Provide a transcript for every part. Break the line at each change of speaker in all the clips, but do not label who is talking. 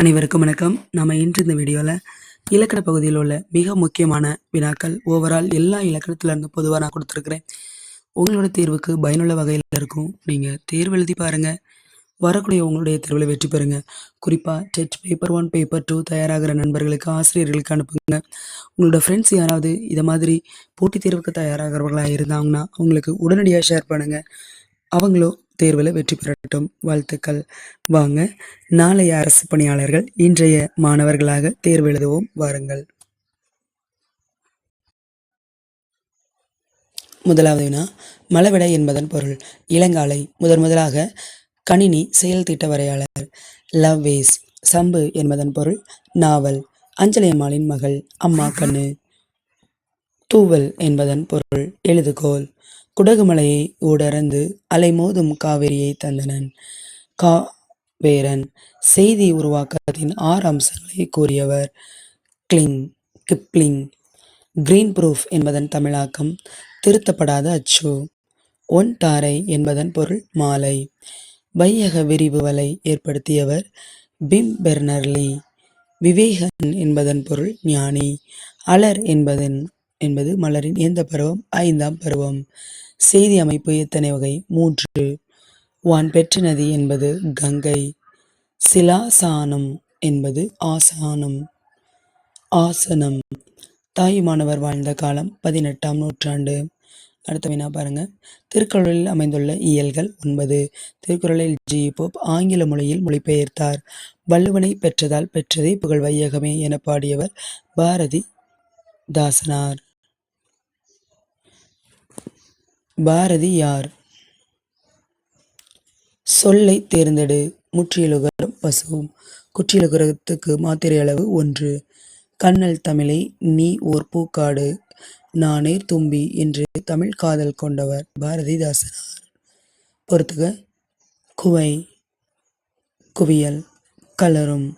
அனைவருக்கும் வணக்கம். நம்ம இன்று இந்த வீடியோவில் இலக்கண பகுதியில் உள்ள மிக முக்கியமான வினாக்கள் ஓவரால் எல்லா இலக்கணத்துலேருந்து பொதுவாக நான் கொடுத்துருக்குறேன். உங்களோட தேர்வுக்கு பயனுள்ள வகையில் இருக்கும். நீங்கள் தேர்வு எழுதி பாருங்கள் வரக்கூடிய உங்களுடைய தேர்வில் வெற்றி பெறுங்க. குறிப்பாக TET paper one paper two தயாராகிற நண்பர்களுக்கு ஆசிரியர்களுக்கு அனுப்புங்க. உங்களோட ஃப்ரெண்ட்ஸ் யாராவது இதை மாதிரி போட்டித் தேர்வுக்கு தயாராகிறவர்களாக இருந்தாங்கன்னா அவங்களுக்கு உடனடியாக ஷேர் பண்ணுங்கள் அவங்களும் தேர்வில் வெற்றி பெறட்டும். வாழ்த்துக்கள். வாங்க நாளைய அரசு பணியாளர்கள் இன்றைய மாணவர்களாக தேர்வு எழுதுவோம். வாருங்கள். முதலாவது வினா மலவிடை என்பதன் பொருள். இளங்காலை முதன் முதலாக கணினி செயல் திட்ட வரையாளர். லவ் வேஸ் சம்பு என்பதன் பொருள். நாவல் அஞ்சலி அம்மாளின் மகள். அம்மா கண்ணு. தூவல் என்பதன் பொருள். எழுதுகோல். குடகுமலையை ஊடறந்து அலைமோதும் காவிரியை தந்தனன். கா வேரன் செய்தி உருவாக்கத்தின் ஆறு அம்சங்களை கூறியவர் கிளிங் கிப்ளிங் கிரீன் ப்ரூஃப் என்பதன் தமிழாக்கம் திருத்தப்படாத அச்சு ஒன் டாரை என்பதன் பொருள் மாலை வையக விரிவு வலை ஏற்படுத்தியவர் பிம் பெர்னர்லி விவேகன் என்பதன் பொருள் ஞானி அலர் என்பதன் என்பது மலரின் எந்த பருவம் ஐந்தாம் பருவம். செய்தி அமைப்பு எத்தனை வகை? மூன்று. வான் பெற்ற நதி என்பது கங்கை. சிலாசானம் என்பது ஆசானம். ஆசனம். தாயுமானவர் வாழ்ந்த காலம் பதினெட்டாம் நூற்றாண்டு. அடுத்த வினா பாருங்க. திருக்குறளில் அமைந்துள்ள இயல்கள் ஒன்பது. திருக்குறளில் ஜி. போப் ஆங்கில மொழியில் மொழிபெயர்த்தார். வள்ளுவனை பெற்றதால் பெற்றதே புகழ் வையகமே என பாடியவர் பாரதி தாசனார். பாரதி யார்? சொல்லை தேர்ந்தெடு. முற்றியலுகரம் பசுவும். குற்றியலுகரத்துக்கு மாத்திரை அளவு ஒன்று. கண்ணல் தமிழை நீ ஓர் பூக்காடு. நானே தும்பி என்று தமிழ் காதல் கொண்டவர் பாரதிதாசனார். பொறுத்துக. குவை. குவியல். கலரும்.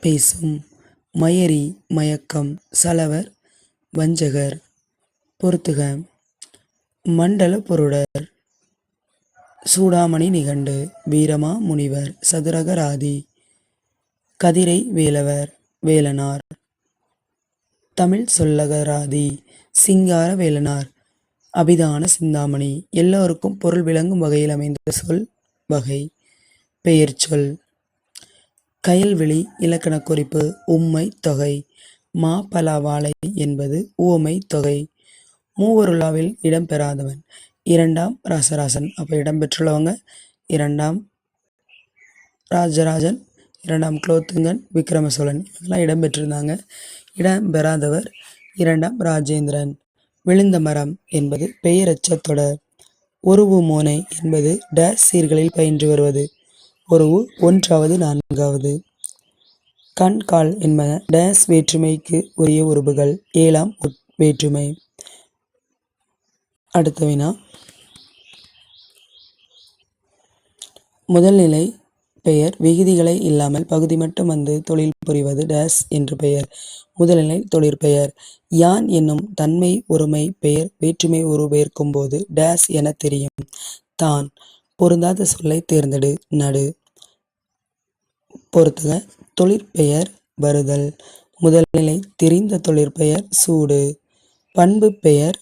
பேசும். மயரி மயக்கம். சலவர். வஞ்சகர். பொறுத்துக. மண்டல பொருடர் சூடாமணி நிகண்டு வீரமா முனிவர் சதுரகராதி. கதிரை வேலவர் வேலனார். தமிழ் சொல்லகராதி சிங்கார வேலனார். அபிதான சிந்தாமணி எல்லோருக்கும் பொருள் விளங்கும் வகையில் அமைந்த சொல் வகை பெயர் சொல். கயல்வெளி இலக்கண குறிப்பு உம்மை தொகை. மா என்பது உவமை தொகை. மூவருலாவில் இடம்பெறாதவன். இரண்டாம் ராசராசன். அப்போ இடம்பெற்றுள்ளவங்க இரண்டாம் ராஜராஜன் இரண்டாம் குலோத்துங்கன் விக்ரம சோழன் இவங்கெல்லாம் இடம்பெற்றிருந்தாங்க. இடம்பெறாதவர் இரண்டாம் ராஜேந்திரன். விழுந்த மரம் என்பது பெயரச்ச தொடர். உருவு மோனை என்பது டேஸ் சீர்களில் பயின்று வருவது. ஒருவு ஒன்றாவது நான்காவது. கண் கால் என்பன டேஸ் வேற்றுமைக்கு உரிய உருபுகள் ஏழாம் வேற்றுமை. அடுத்த வினா. முதல்நிலை பெயர். விகுதிகளை இல்லாமல் பகுதி மட்டும் வந்து தொழில் புரிவது டேஸ் என்று பெயர். முதல்நிலை தொழிற்பெயர் யான் என்னும் தன்மை ஒருமை பெயர் வேற்றுமை உருபெயர்க்கும் போது டேஸ் என தெரியும். தான். பொருந்தாத சொல்லை தேர்ந்தெடு. நடு. பொறுத்துக தொழிற்பெயர் வருதல். முதல்நிலை தெரிந்த தொழிற்பெயர் சூடு. பண்பு பெயர்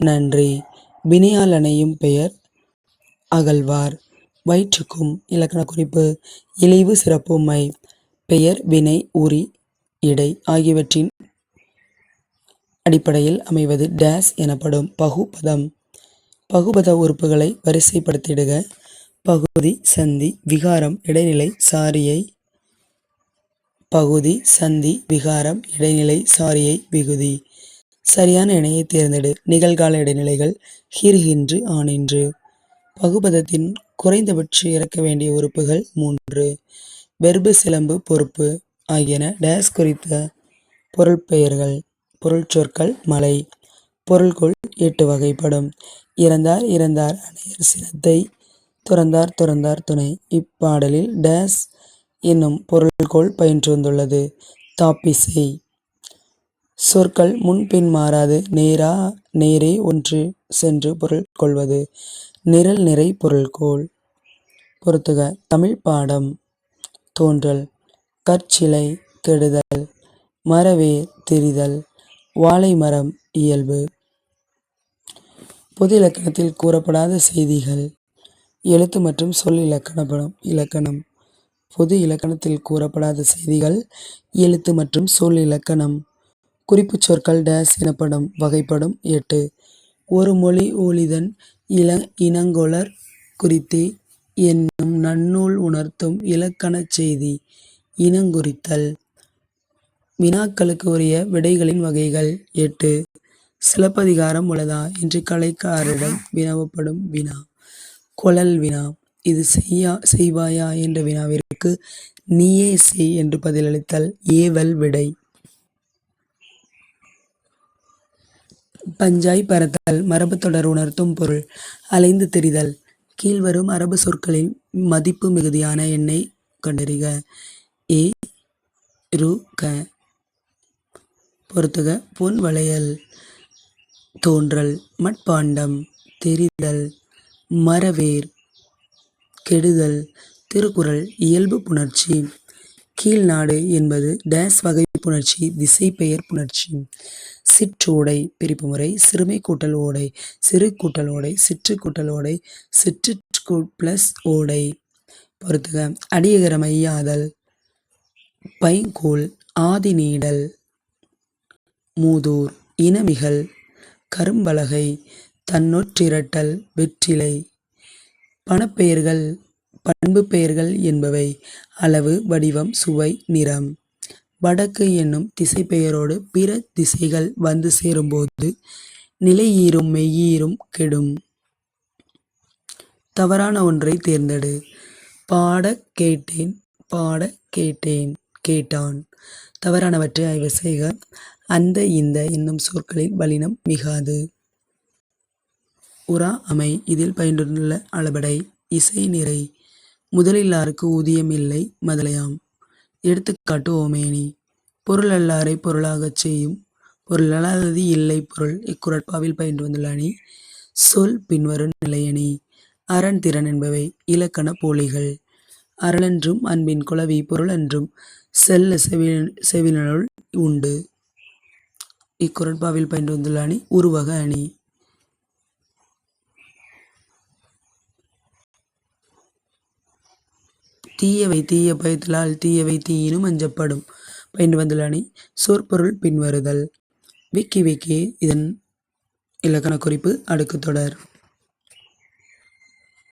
நன்றி. வினையாளனையும் பெயர் அகழ்வார். வயிற்றுக்கும் இலக்கண குறிப்பு இழிவு சிறப்புமை பெயர் வினை உரி இடை ஆகியவற்றின் அடிப்படையில் அமைவது டேஸ் எனப்படும் பகுபதம். பகுபத உறுப்புகளை வரிசைப்படுத்திடுக. பகுதி சந்தி விகாரம் இடைநிலை சாரியை. பகுதி சந்தி விகாரம் இடைநிலை சாரியை விகுதி. சரியான இணையை தேர்ந்தெடு. நிகழ்கால இடைநிலைகள் ஹீர்கின்று ஆனின்று. பகுபதத்தின் குறைந்தபட்ச இறக்க வேண்டிய உறுப்புகள் மூன்று. வெர்பு சிலம்பு பொறுப்பு ஆகியன டேஸ் குறித்த பொருள் பெயர்கள் பொருள் சொற்கள் மலை பொருள்கொள் எட்டு வகைப்படும். இறந்தார் இறந்தார் அணையர் சினத்தை துறந்தார் துறந்தார் துணை. இப்பாடலில் டேஸ் என்னும் பொருள்கோள் பயின்று வந்துள்ளது. தாப்பிசை. சொற்கள் முன்பின் மாறாது. நேரா நேரே ஒன்று சென்று பொருள் கொள்வது. நிரல் நிறை பொருள்கோள் பொறுத்துக தமிழ் பாடம். தோன்றல். கற்சிலை கெடுதல் மரவேர் திரிதல். வாழைமரம் இயல்பு. பொது இலக்கணத்தில் கூறப்படாத செய்திகள். எழுத்து மற்றும் சொல் இலக்கணப்படும் இலக்கணம். பொது இலக்கணத்தில் கூறப்படாத செய்திகள் எழுத்து மற்றும் சொல் இலக்கணம். குறிப்புச் சொற்கள் டேஸ் எனப்படும் வகைப்படும் எட்டு. ஒரு மொழி ஊழிதன் இள இனங்கொளர் குறித்தே என்னும் நன்னூல் உணர்த்தும் இலக்கணச் செய்தி இனங்குறித்தல். வினாக்களுக்கு உரிய விடைகளின் வகைகள் எட்டு. சிலப்பதிகாரம் உள்ளதா என்று கலைக்காரரிடம் வினவப்படும் வினா. குழல் வினா. இது செய்யா செய்வாயா என்ற வினாவிற்கு நீயே செய் என்று பதிலளித்தல் ஏவல் விடை. பஞ்சாய் பரத்தல் மரபு தொடர் உணர்த்தும் பொருள் அலைந்து திரிதல். கீழ்வரும் அரபு சொற்களில் மதிப்பு மிகுதியான எண்ணை கண்டறிக. ஏ ரு க. பொறுத்துக பொன் வளையல் தோன்றல் மட்பாண்டம் தெரிதல் மரவேர் கெடுதல் திருக்குறள் இயல்பு புணர்ச்சி. கீழ்நாடு என்பது டேஸ் வகை புணர்ச்சி திசைப்பெயர் புணர்ச்சி சிற்றோடை பிரிப்பு முறை சிறுமை கூட்டல் ஓடை சிறு கூட்டல் ஓடை சிற்று கூட்டல் ஓடை சிற்று பிளஸ் ஓடை. பொறுத்துக. அடியகரம் ஐயாதல் பைங்கோல் ஆதி நீடல் மூதூர் இனமிகள் கரும்பலகை தன்னொற்றிரட்டல் வெற்றிலை. பணப்பெயர்கள் பண்பு பெயர்கள் என்பவை. அளவு வடிவம் சுவை நிறம். வடக்கு என்னும் திசைப்பெயரோடு பிற திசைகள் வந்து சேரும்போது நிலையீரும் மெய்யீரும் கெடும். தவறான ஒன்றை தேர்ந்தெடு. பாட கேட்டேன் பாட கேட்டேன் கேட்டான். தவறானவற்றை ஆய்வு செய்க. அந்த இந்த என்னும் சொற்களில் வலினம் மிகாது. உரா அமை இதில் பயின்றுள்ள அளபடை இசை நிறை. முதலில்லாருக்கு ஊதியம் இல்லை மதலையாம். எடுத்துக்காட்டு ஓமேனி. பொருள் அல்லாரை பொருளாகச் செய்யும். பொருள் அல்லாதது இல்லை பொருள். இக்குரட்பாவில் பயின்று வந்துள்ள அணி. சொல் பின்வரும் நிலையணி. அரண் திறன் என்பவை இலக்கண போலிகள். அருளென்றும் அன்பின் குளவி பொருளென்றும் செல்ல செவி செவினுள் உண்டு. இக்குரட்பாவில் பயின்று வந்துள்ள அணி உருவக அணி. தீயவை தீய பயத்தலால் தீயவை தீயினும் அஞ்சப்படும். பயின்று வந்துள்ள சொற்பொருள் பின்வருதல். விக்கி விக்கி இதன் இலக்கண குறிப்பு அடுக்கு தொடர்.